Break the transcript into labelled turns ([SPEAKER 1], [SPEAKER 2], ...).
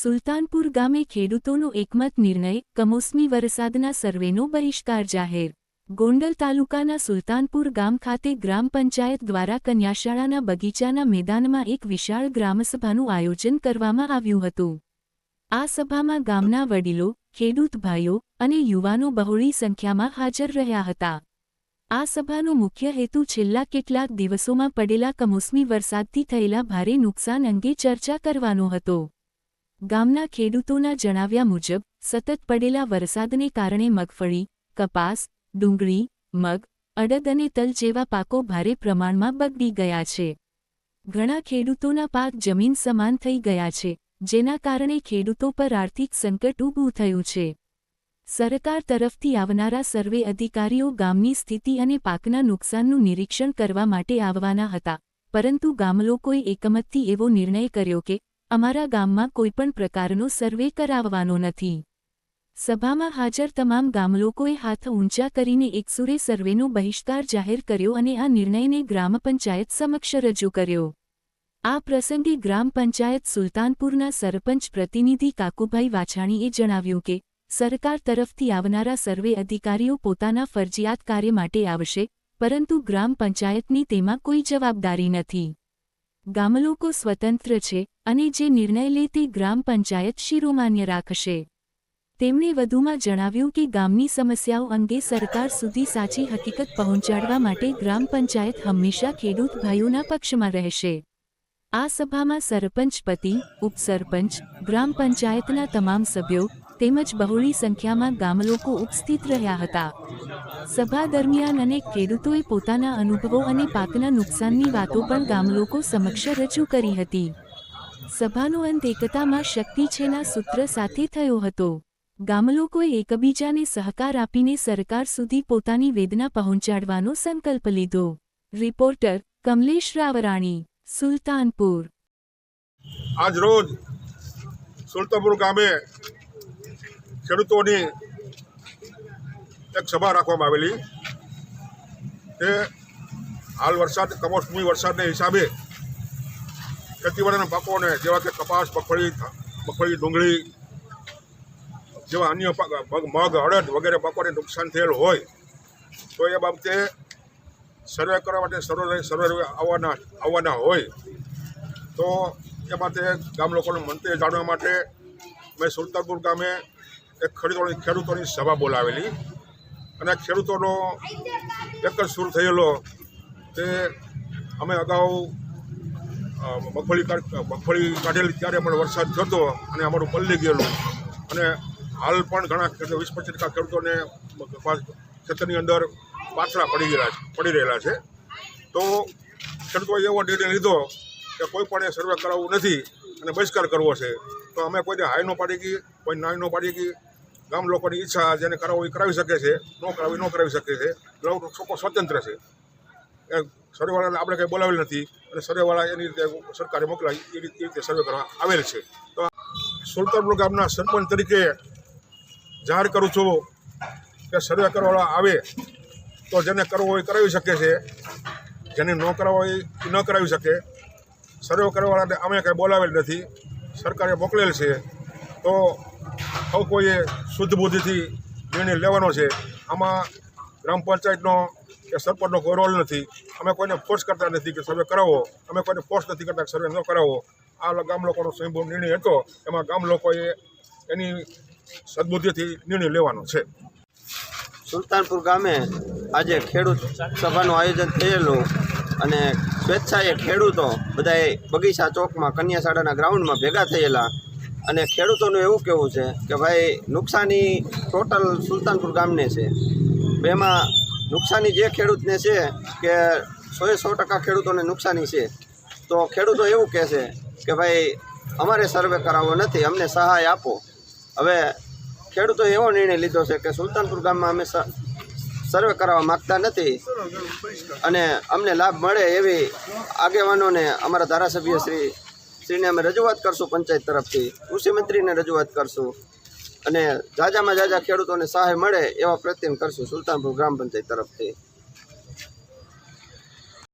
[SPEAKER 1] સુલતાનપુર ગામે ખેડૂતોનો એકમત નિર્ણય, કમોસમી વરસાદના સર્વેનો બહિષ્કાર જાહેર. ગોંડલ તાલુકાના સુલતાનપુર ગામ ખાતે ગ્રામ પંચાયત દ્વારા કન્યાશાળાના બગીચાના મેદાનમાં એક વિશાળ ગ્રામસભાનું આયોજન કરવામાં આવ્યું હતું. આ સભામાં ગામના વડીલો, ખેડૂત ભાઈઓ અને યુવાનો બહોળી સંખ્યામાં હાજર રહ્યા હતા. આ સભાનો મુખ્ય હેતુ છેલ્લા કેટલાક દિવસોમાં પડેલા કમોસમી વરસાદથી થયેલા ભારે નુકસાન અંગે ચર્ચા કરવાનો હતો. ગામના ખેડૂતોના જણાવ્યા મુજબ, સતત પડેલા વરસાદને કારણે મગફળી, કપાસ, ડુંગળી, મગ, અડદ અને તલ જેવા પાકો ભારે પ્રમાણમાં બગડી ગયા છે. ઘણા ખેડૂતોના પાક જમીન સમાન થઈ ગયા છે, જેના કારણે ખેડૂતો પર આર્થિક સંકટ ઊભું થયું છે. સરકાર તરફથી આવનારા સર્વે અધિકારીઓ ગામની સ્થિતિ અને પાકના નુકસાનનું નિરીક્ષણ કરવા માટે આવવાના હતા, પરંતુ ગામલોકોએ એકમતથી એવો નિર્ણય કર્યો કે અમારા ગામમાં કોઈપણ પ્રકારનો સર્વે કરાવવાનો નથી. સભામાં હાજર તમામ ગામલોકોએ હાથ ઊંચા કરીને એકસુરે સર્વેનો બહિષ્કાર જાહેર કર્યો અને આ નિર્ણયને ગ્રામ પંચાયત સમક્ષ રજૂ કર્યો. આ પ્રસંગે ગ્રામ પંચાયત સુલતાનપુરના સરપંચ પ્રતિનિધિ કાકુભાઈ વાછાણીએ જણાવ્યું કે, સરકાર તરફથી આવનારા સર્વે અધિકારીઓ પોતાના ફરજિયાત કાર્ય માટે આવશે, પરંતુ ગ્રામ પંચાયતની તેમાં કોઈ જવાબદારી નથી. ગામલોકો સ્વતંત્ર છે અને જે નિર્ણય લે તે ગ્રામ પંચાયત શિરોમાન્ય રાખશે. તેમણે વધુમાં જણાવ્યું કે ગામની સમસ્યાઓ અંગે સરકાર સુધી સાચી હકીકત પહોંચાડવા માટે ગ્રામ પંચાયત હંમેશા ખેડૂત ભાઈઓના પક્ષમાં રહેશે. આ સભામાં સરપંચ પતિ, ઉપસરપંચ, ગ્રામ પંચાયતના તમામ સભ્યો તેમજ બહોળી સંખ્યામાં ગામલોકો ઉપસ્થિત રહ્યા હતા. સભા દરમિયાન અનેક ખેડૂતોએ પોતાના અનુભવો અને પાકના નુકસાનની વાતો પણ ગામલોકો સમક્ષ રજૂ કરી હતી. સભાનો અંત એકતામાં શક્તિ છેના સૂત્ર સાથે થયો હતો. ગામલોકોએ એકબીજાને સહકાર આપીને સરકાર સુધી પોતાની વેદના પહોંચાડવાનો સંકલ્પ લીધો. રિપોર્ટર કમલેશ રાવરાણી, સુલતાનપુર.
[SPEAKER 2] આજ રોજ સુલતાનપુર ગામે ખેડૂતોની એક સભા રાખવામાં આવેલી કે હાલ વરસાદ, કમોસમી વરસાદને હિસાબે ખેતીવાડીના પાકોને જેવા કે કપાસ, મગફળી મગફળી, ડુંગળી જેવા અન્ય પાક, મગ હળદ વગેરે પાકોને નુકસાન થયેલ હોય, તો એ બાબતે સર્વે કરવા માટે સર્વે સર્વે આવવાના આવવાના હોય, તો એ માટે ગામ લોકોનું મંતવ્ય જાણવા માટે મેં સુલતાનપુર ગામે એક ખેડૂતોની ખેડૂતોની સભા બોલાવેલી અને ખેડૂતોનો એક જ શરૂ થયેલો તે અમે અગાઉ મગફળી મગફળી કાઢેલી ત્યારે પણ વરસાદ થતો અને અમારું પલ્લી ગયેલું. અને હાલ પણ ઘણા ખેડૂતો, વીસ પચીસ ટકા ખેડૂતોને ખેતરની અંદર પાથરા પડી ગયેલા છે, પડી રહેલા છે. તો ખેડૂતોએ એવો નિર્ણય લીધો કે કોઈ પણ એ સર્વે કરાવવું નથી અને બહિષ્કાર કરવો છે. તો અમે કોઈને હાઈ નો પાડી ગઈ કોઈ નાઈ નો પાડી ગઈ ગામ લોકોની ઈચ્છા જેને કરાવવું એ કરાવી શકે છે, ન કરાવી ન કરાવી શકે છે. લોકો સ્વતંત્ર છે. એ સર્વેવાળાને આપણે કંઈ બોલાવેલ નથી અને સર્વેવાળા એની રીતે સરકારે મોકલાય, એ રીતે એ રીતે સર્વે કરવા આવેલ છે. તો સુલતાનપુર ગામના સરપંચ તરીકે જાહેર કરું છું કે સર્વે કરવાવાળા આવે તો જેને કરવો એ કરાવી શકે છે. જેને ન કરાવો એ ન કરાવી શકે. સર્વે કરવાવાળાને અમે કાંઈ બોલાવેલ નથી. સરકારે મોકલેલ છે. તો સૌ કોઈએ શુદ્ધ બુદ્ધિથી નિર્ણય લેવાનો છે. આમાં ગ્રામ પંચાયતનો કે સરપંચનો કોઈ રોલ નથી. અમે કોઈને ફોર્સ કરતા નથી કે સર્વે કરાવો. અમે કોઈને ફોર્સ નથી કરતા કે સર્વે ન કરાવો. આ ગામ લોકોનો સ્વયંભૂ નિર્ણય હતો. એમાં ગામ લોકોએ એની સદબુદ્ધિથી નિર્ણય લેવાનો છે.
[SPEAKER 3] સુલતાનપુર ગામે આજે ખેડૂત સભાનું આયોજન થયેલું અને સ્વેચ્છાએ ખેડૂતો બધાએ બગીચા ચોકમાં, કન્યા શાળાના ગ્રાઉન્ડમાં ભેગા થયેલા અને ખેડૂતોનું એવું કહેવું છે કે ભાઈ, નુકસાની ટોટલ સુલતાનપુર ગામને છે. એમાં નુકસાની જે ખેડૂતને છે કે સોએ સો ટકા ખેડૂતોને નુકસાની છે, તો ખેડૂતો એવું કહે છે કે ભાઈ, અમારે સર્વે કરાવવો નથી, અમને સહાય આપો. હવે ખેડૂતોએ એવો નિર્ણય લીધો છે કે સુલતાનપુર ગામમાં અમે સર્વે કરાવવા માગતા નથી અને અમને લાભ મળે એવી આગેવાનોને અમારા ધારાસભ્ય શ્રી શ્રીને અમે રજૂઆત કરશું પંચાયત તરફથી કૃષિમંત્રીને રજૂઆત કરશું અને જાજામાં જાજા ખેડૂતોને સહાય મળે એવા પ્રયત્ન કરશું સુલતાનપુર ગ્રામ પંચાયત તરફથી.